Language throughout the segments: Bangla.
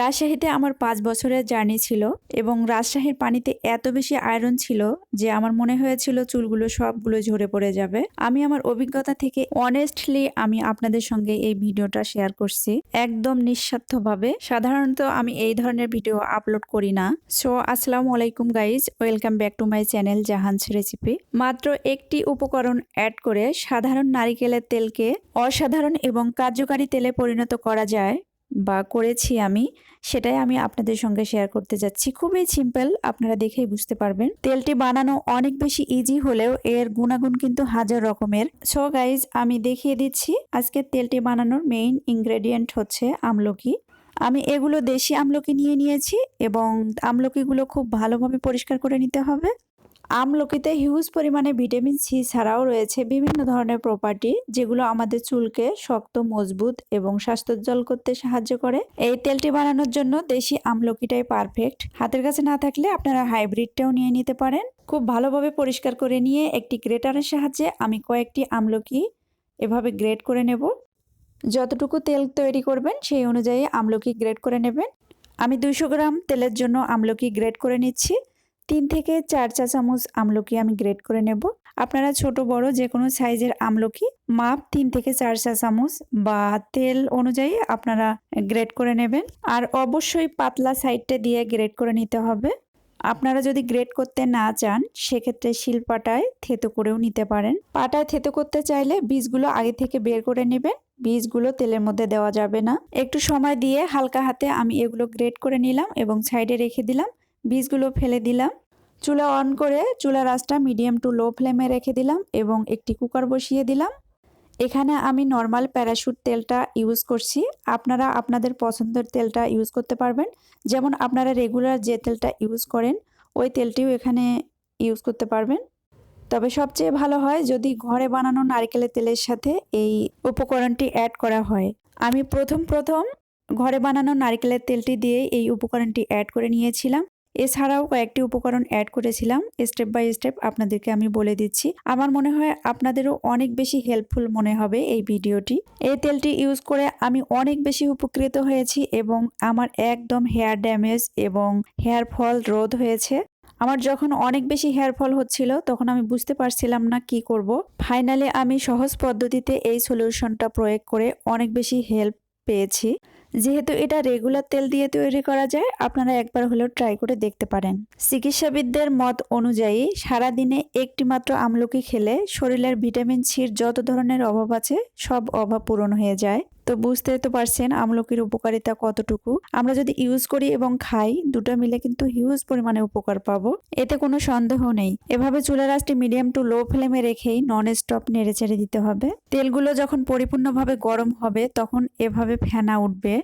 রাজশাহীতে আমার পাঁচ বছরের জার্নি ছিল এবং রাজশাহীর পানিতে এত বেশি আয়রন ছিল যে আমার মনে হয়েছিল চুলগুলো সবগুলো ঝরে পড়ে যাবে। আমি আমার অভিজ্ঞতা থেকে অনেস্টলি আমি আপনাদের সঙ্গে এই ভিডিওটা শেয়ার করছি। একদম নিঃস্বার্থভাবে। সাধারণত আমি এই ধরনের ভিডিও আপলোড করি না। সো আসসালামু আলাইকুম guys welcome back to my channel Jahan's recipe মাত্র একটি উপকরণ অ্যাড করে সাধারণ নারিকেলের তেলকে অসাধারণ এবং কার্যকারী তেলে পরিণত করা যায়। বা করেছি আমি, সেটাই আমি আপনাদের সঙ্গে শেয়ার করতে যাচ্ছি। খুবই সিম্পল আপনারা দেখেই বুঝতে পারবেন। তেলটি বানানো অনেক বেশি ইজি হলেও এর গুণাগুণ কিন্তু হাজার রকমের। সো গাইজ আমি দেখিয়ে দিচ্ছি, আজকে তেলটি বানানোর মেইন ইনগ্রেডিয়েন্ট হচ্ছে আমলকি। আমি এগুলো দেশি আমলকি নিয়ে নিয়েছি এবং আমলকিগুলো খুব ভালোভাবে পরিষ্কার করে নিতে হবে। আমলকিতে হিউজ পরিমাণে ভিটামিন সি ছাড়াও রয়েছে বিভিন্ন ধরনের প্রপার্টি যেগুলো আমাদের চুলকে শক্ত, মজবুত এবং স্বাস্থ্যোজ্জ্বল করতে সাহায্য করে। এই তেলটি বানানোর জন্য দেশি আমলকিটাই পারফেক্ট হাতের কাছে না থাকলে আপনারা হাইব্রিডটাও নিয়ে নিতে পারেন। খুব ভালোভাবে পরিষ্কার করে নিয়ে একটি গ্রেটারের সাহায্যে আমি কয়েকটি আমলকি এভাবে গ্রেট করে নেব। যতটুকু তেল তৈরি করবেন সেই অনুযায়ী আমলকি গ্রেট করে নেবেন। আমি দুইশো গ্রাম তেলের জন্য আমলকি গ্রেট করে নিচ্ছি। তিন থেকে চার চা চামচ আমলকি আমি গ্রেট করে নেব। আপনারা ছোট, বড় যে কোনো সাইজের আমলকি মাপ তিন থেকে চার চা চামচ বা তেল অনুযায়ী আপনারা গ্রেট করে নেবেন। আর অবশ্যই পাতলা সাইডটা দিয়ে গ্রেট করে নিতে হবে। আপনারা যদি গ্রেড করতে না চান, সেক্ষেত্রে শিলপাটায় থেতো করেও নিতে পারেন। পাটায় থেতো করতে চাইলে বীজগুলো আগে থেকে বের করে নেবেন। বীজগুলো তেলের মধ্যে দেওয়া যাবে না। একটু সময় দিয়ে হালকা হাতে আমি এগুলো গ্রেড করে নিলাম এবং সাইডে রেখে দিলাম। বীজগুলো ফেলে দিলাম। চুলা অন করে চুলার রাসটা মিডিয়াম টু লো ফ্লেমে রেখে দিলাম এবং একটি কুকার বসিয়ে দিলাম। এখানে আমি নর্মাল প্যারাশুট তেলটা ইউজ করছি। আপনারা আপনাদের পছন্দের তেলটা ইউজ করতে পারবেন। যেমন আপনারা রেগুলার যে তেলটা ইউজ করেন, ওই তেলটিও এখানে ইউজ করতে পারবেন। তবে সবচেয়ে ভালো হয় যদি ঘরে বানানো নারকেলের তেলের সাথে এই উপকরণটি অ্যাড করা হয়। আমি প্রথম প্রথম ঘরে বানানো নারকেলের তেলটি দিয়ে এই উপকরণটি অ্যাড করে নিয়েছিলাম। এছাড়াও কয়েকটি উপকরণ অ্যাড করেছিলাম স্টেপ বাই স্টেপ আপনাদেরকে আমি বলে দিচ্ছি। আমার মনে হয় আপনাদেরও অনেক বেশি হেল্পফুল মনে হবে এই ভিডিওটি। এই তেলটি ইউজ করে আমি অনেক বেশি উপকৃত হয়েছি এবং আমার একদম হেয়ার ড্যামেজ এবং হেয়ার ফল রোধ হয়েছে। আমার যখন অনেক বেশি হেয়ার ফল হচ্ছিল, তখন আমি বুঝতে পারছিলাম না কি করব। ফাইনালি আমি সহজ পদ্ধতিতে এই সলিউশনটা প্রয়োগ করে অনেক বেশি হেল্প পেয়েছি। যেহেতু এটা রেগুলার তেল দিয়ে তৈরি করা যায়, আপনারা একবার হলেও ট্রাই করে দেখতে পারেন। চিকিৎসাবিদদের মত অনুযায়ী, সারাদিনে একটি মাত্র আমলকি খেলে শরীরের ভিটামিন সির যত ধরনের অভাব আছে, সব অভাব পূরণ হয়ে যায়। তো বুঝতে তো পারছেন আমলকির উপকারিতা কতটুকু। আমরা যদি ইউজ করি এবং খাই, দুটো মিলে কিন্তু হিউজ পরিমাণে উপকার পাবো। এতে কোনো সন্দেহ নেই। এভাবে চুলা রাসটি মিডিয়াম টু লো ফ্লেমে রেখেই নন স্টপ নেড়ে ছেড়ে দিতে হবে। তেলগুলো যখন পরিপূর্ণভাবে গরম হবে, তখন এভাবে ফেনা উঠবে।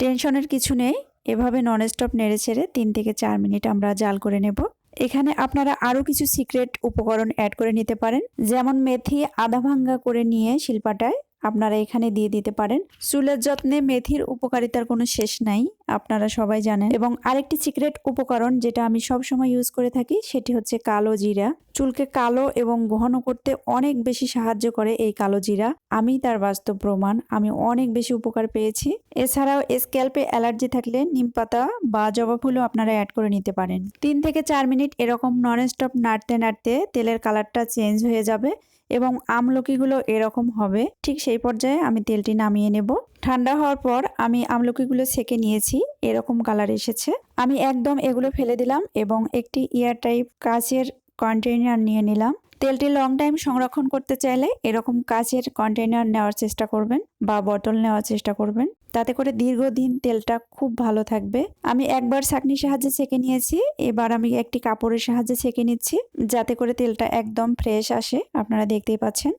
টেনশনের কিছু নেই। এভাবে নন স্টপ নেড়ে ছেড়ে তিন থেকে চার মিনিট আমরা জাল করে নেব। এখানে আপনারা আরও কিছু সিক্রেট উপকরণ অ্যাড করে নিতে পারেন। যেমন মেথি আধা ভাঙ্গা করে নিয়ে শিল্পাটায় আপনারা এখানে দিয়ে দিতে পারেন। চুলের যত্নে মেথির উপকারিতার কোনো শেষ নাই, আপনারা সবাই জানেন। এবং আরেকটি সিক্রেট উপকরণ যেটা আমি সব সময় ইউজ করে থাকি, সেটি হচ্ছে কালো জিরা। চুলকে কালো এবং ঘন করতে অনেক বেশি সাহায্য করে এই কালো জিরা। আমি তার বাস্তব প্রমাণ, আমি অনেক বেশি উপকার পেয়েছি। এছাড়াও স্ক্যাল্পে অ্যালার্জি থাকলে নিম পাতা বা জবা ফুলও আপনারা অ্যাড করে নিতে পারেন। তিন থেকে চার মিনিট এরকম নন স্টপ নাড়তে নাড়তে তেলের কালারটা চেঞ্জ হয়ে যাবে। এবং আমলকিগুলো এরকম হবে। ঠিক সেই পর্যায়ে আমি তেলটি নামিয়ে নেব। ঠান্ডা হওয়ার পর আমি আমলকিগুলো সেকে নিয়েছি। এরকম কালার এসেছে। আমি একদম এগুলো ফেলে দিলাম এবং একটি ইয়ার টাইপ কাচের কন্টেইনার নিয়ে নিলাম। তেলটি লং টাইম সংরক্ষণ করতে চাইলে এরকম কাচের কন্টেইনার নেওয়ার চেষ্টা করবেন বা বটল নেওয়ার চেষ্টা করবেন। তাতে করে দীর্ঘদিন তেলটা খুব ভালো থাকবে। আমি একবার ছাকনির সাহায্যে ছেঁকে নিয়েছি, এবার আমি একটি কাপড়ের সাহায্যে ছেঁকে নিচ্ছি, যাতে করে তেলটা একদম ফ্রেশ আসে, আপনারা দেখতেই পাচ্ছেন।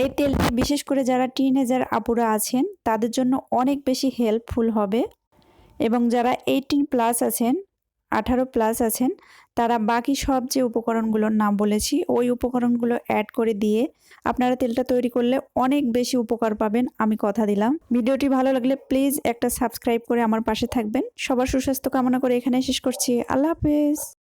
এই তেলটি বিশেষ করে যারা টিনেজার আপুরা আছেন, তাদের জন্য অনেক বেশি হেল্পফুল হবে। এবং যারা এইটিন প্লাস আছেন আঠারো প্লাস আছেন, তারা বাকি সব যে উপকরণগুলোর নাম বলেছি, ওই উপকরণগুলো অ্যাড করে দিয়ে আপনারা তেলটা তৈরি করলে অনেক বেশি উপকার পাবেন, আমি কথা দিলাম। ভিডিওটি ভালো লাগলে প্লিজ একটা সাবস্ক্রাইব করে আমার পাশে থাকবেন। সবার সুস্বাস্থ্য কামনা করে এখানে শেষ করছি। আল্লাহ হাফেজ।